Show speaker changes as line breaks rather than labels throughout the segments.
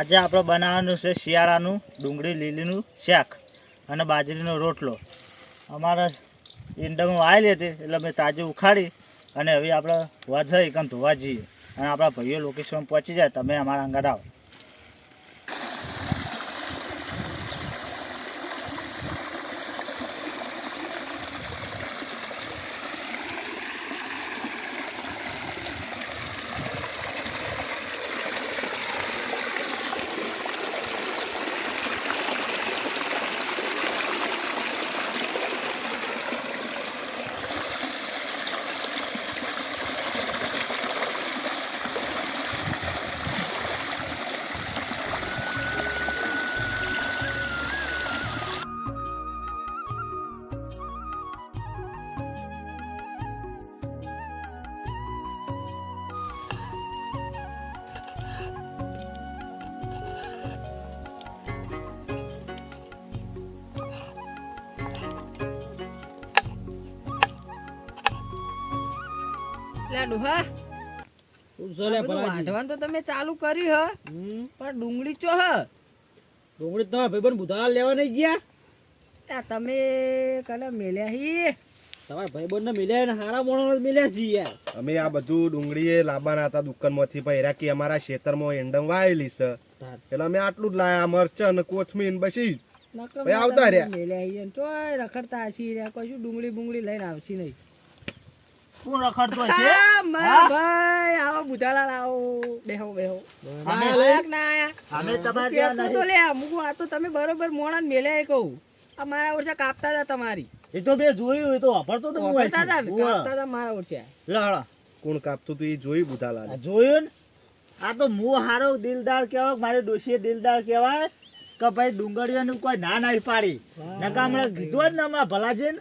આજે આપણે બનાવવાનું છે શિયાળાનું ડુંગળી લીલીનું શાક અને બાજરીનો રોટલો. અમારા ઈંડામાં વાયેલી હતી એટલે મેં તાજી ઉખાડી અને હવે આપણે જઈએ એકમ ધોવા જઈએ. અને આપણા ભાઈઓ લોકેશન પહોંચી જાય, તમે અમારા અંગાત આવો.
લે ડોહા આ બધું તો તમે ચાલુ કર્યું હ. પણ ડુંગળી ચો હ?
ડુંગળી ભાઈબંધ લેવા નહીં ગયા?
તમે કને મેલ્યા હી?
તમારા ભાઈબંધને મિલ્યા ને હારા મોણસ મિલ્યા યાર
અમે આ બધું ડુંગળી એ લાવવાના હતા દુકાનમાંથી પણ એરા કે અમારા ખેતરમાં એંડમ વાયેલી છે. એટલે અમે આટલું જ લાયા મરચા ને કોથમીર ભાઈ આવતા રહ્યા.
મેલ્યા હી ચોય રખડતા હસી રહ્યા. કશું ડુંગળી બુંગળી લઈને આવશી નહીં.
કોણ રખડતો છે?
મારા ભાઈ આવો બુધાલા લાવો બેહો બેહો.
અમે
લાયક ના આયા.
અમે તમારે ત્યાં
તો લે અમુક આ તો તમે બરોબર મોણા મેલ્યા કહું. આ મારા ઓરસા કાપતા હતા તમારી.
એ તો બે જોયું એ તો વાપરતો તો હું
કાપતા હતા કાપતા હતા મારા ઓરસા
લે
કોણ કાપતું તું એ જોઈ બુધાલા
આ જોયું ને? આ તો હું હારો દિલદાર કહેવાય મારે ડોશીએ દિલદાર કહેવાય કે ભાઈ ડુંગળીઓનું કોઈ ના નહીં પાડી. નકા હમણાં કીધું જ ને હમણાં ભલાજી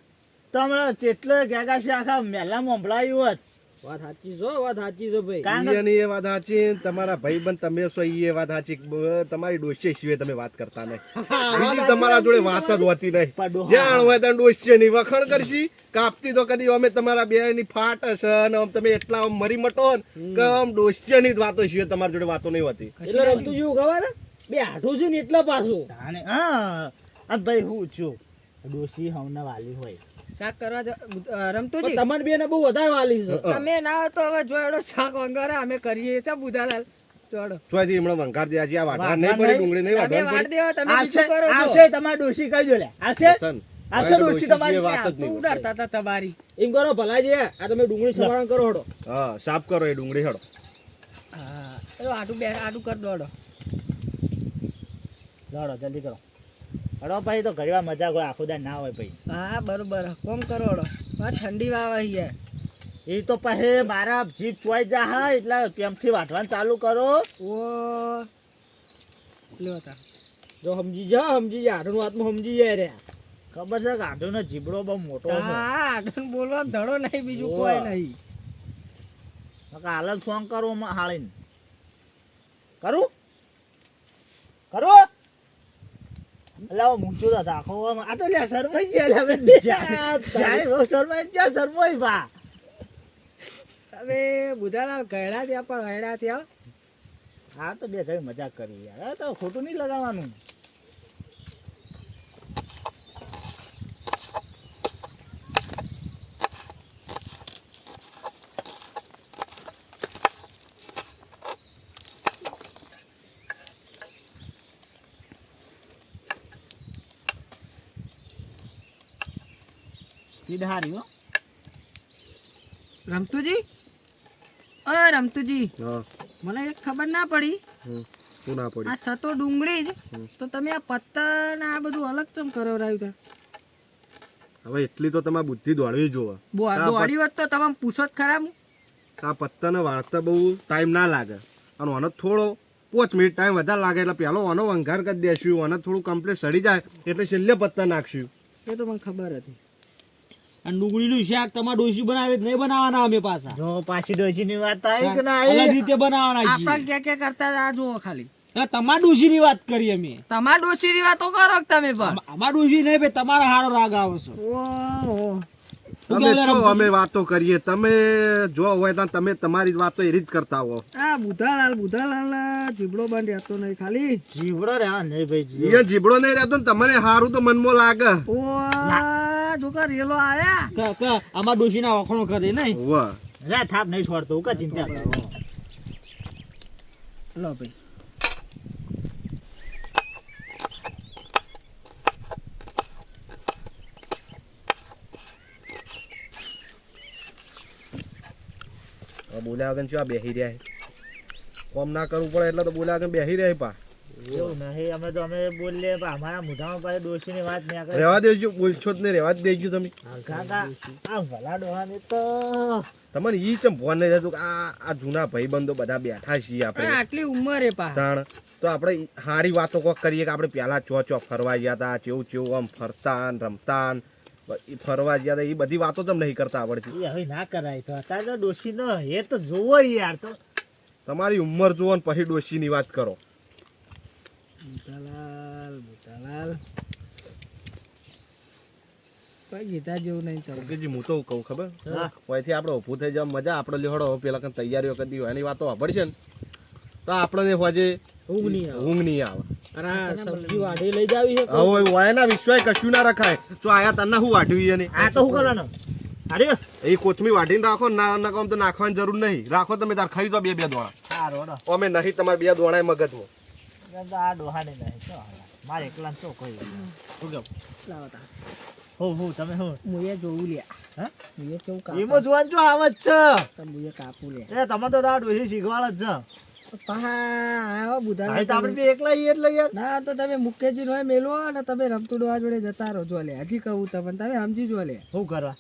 ને કેટલો ગેગા છે આખા મેલામાં સંભળાયું હોત.
વાત સાચી છો વાત સાચી છો ભાઈ.
કારણ
એ વાત સાચી તમારા ભાઈબંધ તમે છો એ વાત સાચી. તમારી ડોસીએ સિવાય તમે વાત કરતા નહીં. બીજી તમારા જોડે વાત જ હોતી નહીં. જ્યાં હોય ત્યાં ડોસીએ ની વખાણ કરશી. કાપતી તો કદી અમે તમારા બે ની ફાટ હશે અને આમ તમે એટલા આમ મરી મટો ને કે આમ ડોસીએ ની વાતો સિવાય તમારી જોડે વાતો નહીં હોતી.
એટલે રમતું જેવું ખબર બે હાથું છે ને એટલા પાછું.
હા ભાઈ હું છું. ડોસી હમણાં વાલી હોય.
શાક કરવા જ- અ, રમતું
પણ
જી
તમારી બેને બહુ વધારે વાલી છે.
તમે ના તો હવે જોડો શાક વંગારે અમે કરીએ છે બુધાલાલ. જોડો.
ચોથી હમણાં વંકાર દે આજે આ વાઢવા.
વાઢવા
નહીં પડી ડુંગળી નહીં
તમે
વાઢવાની
દેવો તમે બીજું કરો
આવશે તમારી ડોશી કહી દો આવશે? આવશે ડોશી
ડોશી
તમારી?
વાત જ નહીં
ઉડાડતા હતા તમારી.
એમ કરો ભલાજી આ તમે ડુંગળી સવારણ કરો હડો.
હા સાફ કરો એ ડુંગળી હેડો.
હા આટું બે આટું કર દોડો.
જલ્દી કરો. હડો ભાઈ તો ઘડીવાર મજા હોય આખો દાડ ના હોય ભાઈ.
હા બરોબર. કોમ કરો હળો. હા ઠંડી વાવા યાર
એ તો પછી મારા જીપ ચોઈ જા હા એટલે કેમથી વાંચવાનું ચાલુ કરો.
ઓ. લ્યો તા.
જો સમજી જા સમજી જા હાથનું વાતમાં સમજી જાય રે.
ખબર છે ગાંઠોનો જીબડો બહુ મોટો છે.
હા આટલું બોલવા ધડો નહીં બીજું. કોઈ નહીં.
હાલ જ ફોન કરો હાળીને. કરું? કરું? એટલે મૂંચો તો આખો આ તો લે શરમાઈ ગયા લે બેન જાય બહુ શરમાઈ ગયા શરમાઈ બા
હવે બુધાલાલ ગયડા ત્યાં પણ ગયડા ત્યાં?
હા તો બે ભાઈ મજાક કરી યાર તો ખોટું નહીં લગાવવાનું. સ્પીડ હારી હો.
રમતુજી? અ રમતુજી.
હા.
મને એક ખબર ના પડી.
શું ના પડી?
આ સતો ડુંગળી જ. તો તમે આ પત્તા ને આ બધું અલગ ચમ કરાવરાયું તા?
હવે એટલી તો તમારે બુદ્ધિ દોડવી જોવે.
દોડી હોત તો તમે પૂછો જ ખરા
આ પત્તાને વાળતા બહુ ટાઈમ ના લાગે. અને આનો થોડો પાંચ મિનિટ ટાઈમ વધારે લાગે એટલે પેલો આનો વંઘાર કરી દેશું. અને થોડું કમ્પ્લીટ સડી જાય એટલે છેલ્લે પત્તા નાખશું.
એ તો મને ખબર હતી.
અને ડુંગળીનું શાક તમારે ડોસી બનાવે નહીં બનાવવાના અમે પાછા.
જો પાછી ડોશીની વાત આવી કે ના આવી?
રીતે બનાવવાના
આપણા
કે
ક્યાં કરતા આ જુઓ ખાલી.
તમારા ડોસીની વાત કરી અમે.
તમારા ડોશીની વાતો કરો તમે પણ?
અમા- ડોસી નહીં ભાઈ તમારા હારો રાગ આવશે
ઓહો
અમે છો અમે વાતો કરીએ. તમે જો હોય તો તમે તમારી વાતો એ રીત કરતા હો.
આ બુધાલાલ બુધાલાલ જીબડો બંધ રહેતો નહીં ખાલી.
જીબડો રે નહીં ભાઈ.
જીબડો નહીં રહેતો ને તમને સારું તો મનમાં લાગે.
ઓ. જોકા રેલો આયા.
ક- ક, આમાં ડોશીના વખણો કરે નહીં.
વાહ.
રે થાપ નહીં છોડતો હું ચિંતા
લો ભાઈ.
બોલ્યા વગર શું આ બેહી રહ્યા કોમ ના કરવું પડે એટલે તો બોલ્યા વગર બેહી રહ્યા પા.
એવું નહીં અમે તો અમે બોલીએ પણ અમારા મોઢામાં પાસે ડોશીની વાત નહીં કરે.
રહેવા દેજો બોલશો જ નહીં રહેવા જ દેજો તમે.
કાકા આ ભલા ડોહાને તો.
તમને ઈ ચમ ફોન નહીં થતું કે આ આ જૂના ભાઈબંધો બધા બેઠા છીએ આપણે.
આટલી ઉંમરે પા.
તાણ તો આપણે સારી વાતો કોક કરીએ કે આપણે પહેલા ચો ચો ફરવા ગયા હતા ચેવું ચેવું આમ ફરતા ને રમતા ને ફરવા ગયા હતા એ બધી વાતો તમને નહીં કરતા આવડતી.
હવે ના કરાય તો અત્યારે ડોશી નો એ તો જોવો યાર તો.
તમારી ઉંમર જુઓ ને પછી ડોશીની વાત કરો.
બુધાલાલ બુધાલાલ કોઈ ગીતા જેવું નહીં ચાલતું
હું તો કહું ખબર?
હા.
આપણે ઊભું થઈ જવા મજા આપણે લેવડો પેલા કંઈ તૈયારીઓ કરી હોય એની વાતો સાંભળશે ને? તો આપણને હોજે
ઊંઘ નહીં આવે.
ઊંઘ નહીં આવે.
અરે સબ્જી વાઢી લઈ જાવી છે
હવે વાયના વિશ્વાય કશું ના રખાય. જો આયા તને શું વાઢ્યું એને
આ તો શું કરવાનું? અરે.
એ કોથમી વાઢીને રાખો ના ના કામ તો નાખવાની જરૂર નહીં. રાખો તમે તાર ખાઈ દો બે બે દોણા. અમે નહીં તમારે બે દોણા મગજમાં.
આ ડોહાને નહીં તો મારે એકલા તો કોઈ શું કેવું
લાવો તા
હું હું તમે હું?
મુએ જોવું લ્યા
હા?
મુએ કેવું
એમાં જોવાનું જો આવે જ છે?
મુએ કાપું લ્યા
એ તમે તો આ ડોશી શીખવાડ જ છે.
પહા આવો બુધાલાલ
હવે તો આપણે
તમે-
બી એકલા ઈ એટલે
ના તો તમે મુકેજી નો મેલો અને તમે રમતું ડોહા જોડે જતા રહો જો લે. હજી કહું તમને તમે સમજી જો લે.
શું કરવા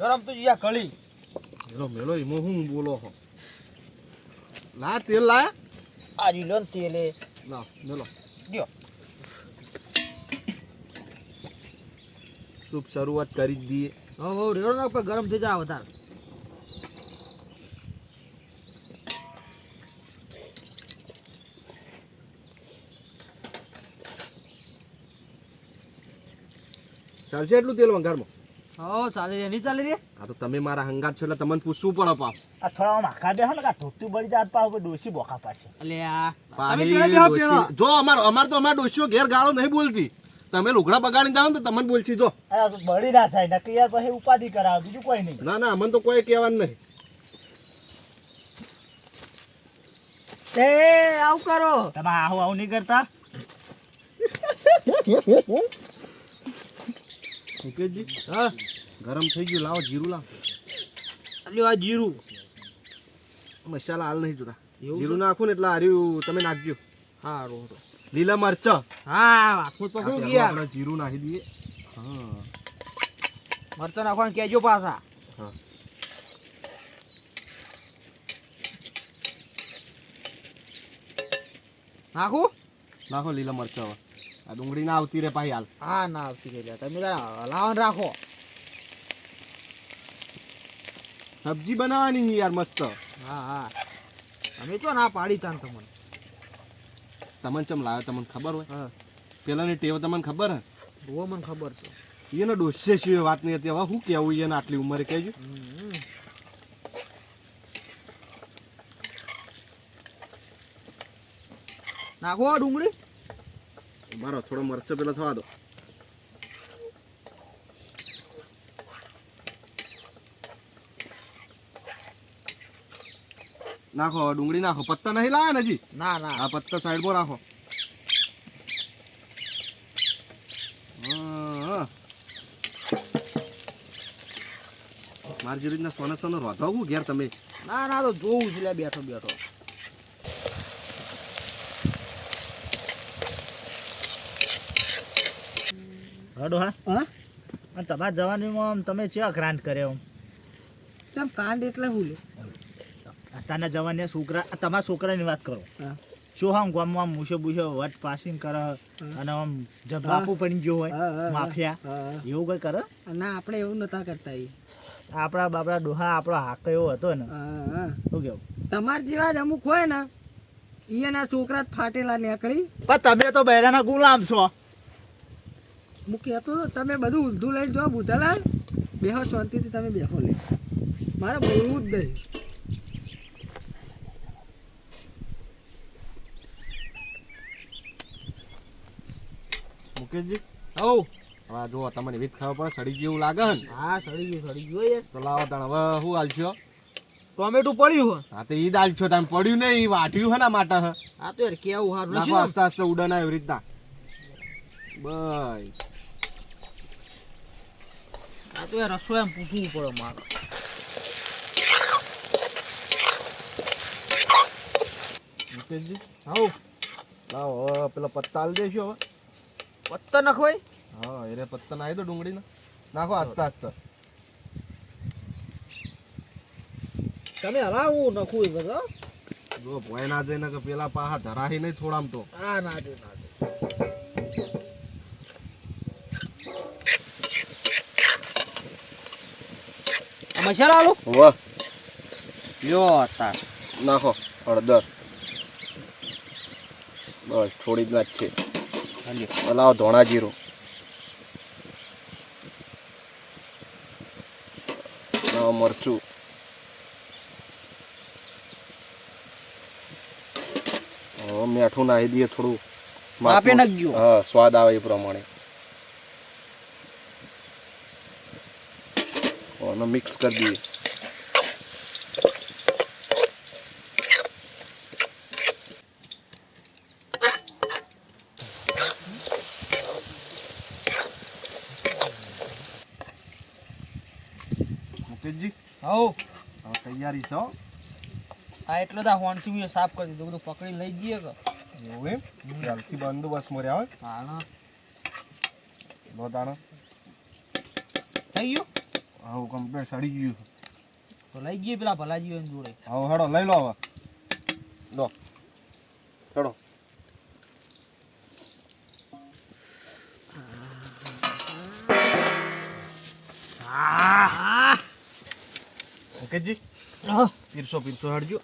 રમતું આ કળી.
મેલો મેલો એમાં હું બોલો હો લા તેલ લાયા?
આ રીલો તેલે
લાવ મેલો.
દ્યો.
શુભ શરૂઆત કરી જ દઈએ.
રેડો ગરમ થઈ જાય વધારે.
ચાલશે એટલું તેલ વંગારમાં
હો ચાલે રે નહીં ચાલે રે?
આ તો તમે મારા હંગાત છો એટલે તમને પૂછવું પડે પાપ
આ થોડા આમ બેહો ને કે ધોતું બળી જાત પાવ ડોશી બોખા પાડશે.
એટલે આ
પાહી. જો અમાર અમાર તો અમાર ડોસીઓ ઘેર ગાળો નહીં બોલતી. તમે લુગડા બગાડીને જાઓ ને તો તમને બોલશી જો.
બળી ના થાય નક્કી યાર પછી ઉપાધિ કરાવે બીજું કોઈ નહીં.
ના ના અમને તો કોઈ કહેવાનું નહીં.
એ આવું કરો.
તમે આવું આવું નહીં કરતા?
મુકેશજી
હા
ગરમ થઈ ગયું લાવો જીરું લાવો.
આલ્યો આ જીરું.
મસાલા હાલ નહીં જોતા. જીરું નાખું ને એટલે હાર્યું તમે નાખજો.
હા રોડો
લીલા મરચા.
હા હાથમાં પકડું ગયા.
આપણે જીરું નાખી દઈએ. હા.
મરચાં નાખવાનું કહેજો પાછા.
હા.
નાખું?
નાખો લીલા મરચા હવે. આ ડુંગળી ના આવતી રે ભાઈ હાલ.
હા ના આવતી રહી તમે હલાવન રાખો.
સબ્જી બનાવવાની યાર મસ્ત.
હા હા. અમે તો ના પાડી તાન તમને.
તમને ચમ લાવ્યો તમને ખબર હોય? પેલાની ટેવ તમને ખબર હે?
બહુ મને ખબર છે.
એને ડોસે સિવાય વાત નહીં હતી. હવે શું કેવું એને આટલી ઉંમરે કહેજો.
નાખો ડુંગળી.
મારો થોડો મરચો પેલો થવા દો. નાખો ડુંગળી નાખો. પત્તા નહીં લાયા ને હજી?
ના ના.
આ પત્તા સાઈડમાં રાખો. મારી રીતના સોને સોને રોધાવું ઘેર તમે.
ના ના તો જોવું છે બેઠો બેઠો.
હડો હા?
હા?
તમારા જવાનીમાં તમે ચેવા ગ્રાન્ટ કર્યો
ચમ કાંડ એટલે હું લે.
અત્યારના જવાને છોકરા તમારા છોકરાની વાત કરો. શું આમ ગામમાં મૂછો બૂછો વટ પાસિંગ કરે અને આમ જબાપુ પડી ગયો હોય માફિયા. એવું કઈ કરે?
ના આપણે એવું નતા કરતા એ.
આપણા બાપડા ડોહા આપણો હાક એવો હતો ને. શું કેવું?
તમાર જેવા જ અમુક હોય ને એના છોકરા ફાટેલા નીકળી.
પણ તમે તો બૈરાના ગુલામ છો.
હું કહેતો હતો તમે બધું ઊંધું લઈને જો બુધાલાલ બેહો શાંતિથી તમે બેહો લે. મારે બોલવું જ નહીં.
મુકેશજી?
આવો
હવે જો તમને એવી જ ખબર પડે સડી ગયું લાગે ને?
હા સડી ગયું સડી ગયું યાર
તો લાવો તણ હવે શું હાલશો
ટોમેટું પડ્યું હે
હા તો ઈ દાલ છો તાન પડ્યું ને ઈ વાટ્યું હે ને માટે હે?
આ તો યાર કેવું હારું છે
આસ્તે આસ્તે ઉડન એવી રીતના. બસ.
આ તો યાર રસોઈ એમ પૂછવું પડે મારે
મુકેશજી
આવો
લાવો હવે પેલા પત્તા આલી દેશો હવે
પત્તા નખવાય
હા એને પત્તા નાખી દો ડુંગળીના નાખો આસ્તે આસ્તા
તમે હલાવું નખવું એ બધા
જો ભોય ના જઈને કે પેલા પાહા ધરાહી નહીં થોડામ તો
આ ના દે ના દે આ મસાલા આલો?
વાહ.
યો તાર.
નાખો હળદર. બસ થોડી જ નાખ છે લાવો ધોણા જીરું. લાવો મરચું. મીઠું નાખી દઈએ થોડું.
માપે
નાખ્યું
નાખજો.
હા સ્વાદ આવે એ પ્રમાણે. અને મિક્સ કરી દઈએ મુકેશજી
હવ
હવે તૈયારી છે હો.
આ એટલે તો હોનથી મેં સાફ કરી દીધું બધું પકડી લઈ જઈએ કે
એવું એમ ત્યારથી બંદોબસ્ત મળ્યા હોય
હા
લો તાણે
થઈ ગયું
હવે કમ્પ્લીટ સડી ગયું છે.
તો લઈ જઈએ પેલા ભલાજી એની જોડે.
હવે હેડો લઈ લો હવે. લો. હેડો. મુકેશજી પીરસો પીરસો હડજો.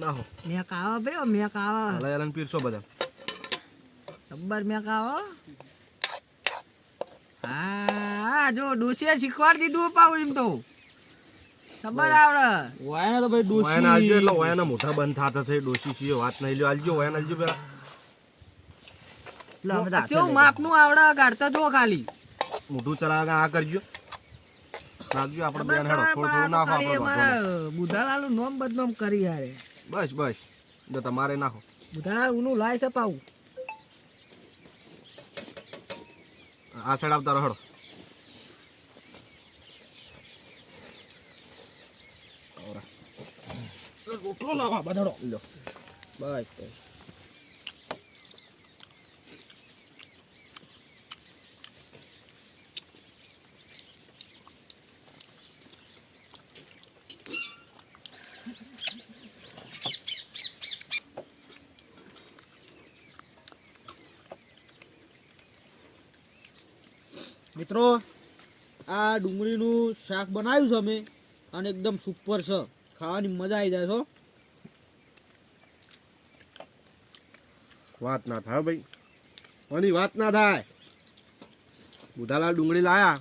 ના હો
મેં કાવા ભાઈ મેં કાવા
હલાઈને પીરસો બધા.
ટબ્બર મેં કાવા હા જો ડોસીએ શીખવાડી દીધું પાવું એમ તો. ખબર આવડે.
વાયના તો ભાઈ
વાયન આલજો એટલે વાયના મોટા બંધ થાતા થઈ ડોસી છે વાત નહીં લ્યો. આલજો વાયના આલજો પેલા.
કેવું માપનું આવડે? કાઢતા જો ખાલી.
મોઢું ચલાવે આ કરજો? રાખજો આપણે બેન હેડો. થોડું થોડું નાખો આપણે બુધાલાલનું
નામ નોમ બદનામ કરી હારે.
બસ બસ. જો તમારે નાખો.
બુધાલાલ ઉનું લાય છે પાવું
આ સાઈડ આવતા રહો હેડો
રોટલો લાવવા બધાડો બસ બસ. મિત્રો આ ડુંગળીનું શાક બનાવ્યું છે અમે અને એકદમ સુપર છે. ખાવાની મજા આવી જાય છો
વાત ના થાય ભાઈ. કોની વાત ના થાય? બુધાલાલ ડુંગળી લાયા.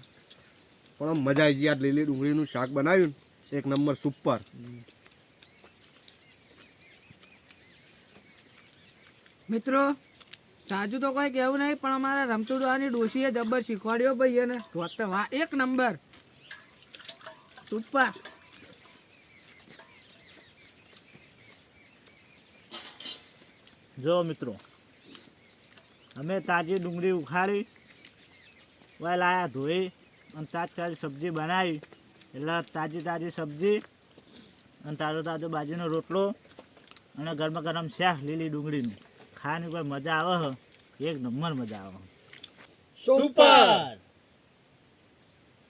પણ આમ મજા આવી ગયા લીલી ડુંગળીનું શાક બનાવ્યું એક નંબર સુપર.
મિત્રો સાજુ તો કોઈ કેવું નહીં પણ અમારા રમતુડાની ડોશીએ જબ્બર શીખવાડ્યો ભાઈ એને. ધોતે વાહ એક નંબર. સુપર.
જો મિત્રો અમે તાજી ડુંગળી ઉખાડી, વાય લાયા ધોઈ અને તાજ તાજી સબ્જી બનાવી. એટલે તાજી તાજી સબ્જી અને તાજો તાજો બાજરીનો રોટલો અને ગરમા ગરમ શાક લીલી ડુંગળીની. ખાવાની કોઈ મજા આવે એક નંબર મજા આવે
સુપર!